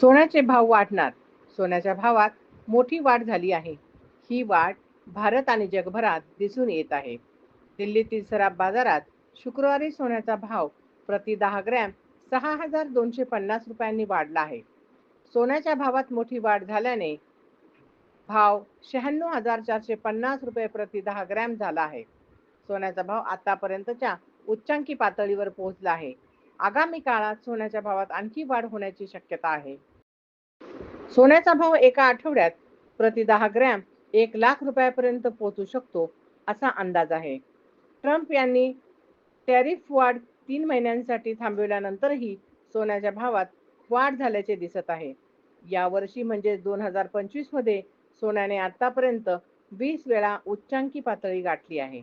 सोन्याचे भाव वाढणार. सोन्याच्या भावात मोठी वाढ झाली आहे. ही वाढ भारत आणि जगभरात दिसून येत आहे. दिल्लीतील सराफ बाजारात शुक्रवारी सोन्याचा भाव प्रति दहा ग्रॅम सहा हजार दोनशे पन्नास रुपयांनी वाढला आहे. सोन्याच्या भावात मोठी वाढ झाल्याने भाव शहाण्णव हजार चारशे पन्नास रुपये प्रति दहा ग्रॅम झाला आहे. सोन्याचा भाव आतापर्यंतच्या उच्चांकी पातळीवर पोहोचला आहे. आगामी काळात सोन्याच्या भावात आणखी वाढ होण्याची शक्यता आहे. सोन्याचा भाव एका आठवड्यात प्रति दहा ग्रॅम एक लाख रुपयापर्यंत पोहोचू शकतो असा अंदाज आहे. ट्रम्प यांनी टॅरिफ वाढ तीन महिन्यांसाठी थांबविल्यानंतरही सोन्याच्या भावात वाढ झाल्याचे दिसत आहे. यावर्षी म्हणजे दोन हजार पंचवीसमध्ये सोन्याने आतापर्यंत वीस वेळा उच्चांकी पातळी गाठली आहे.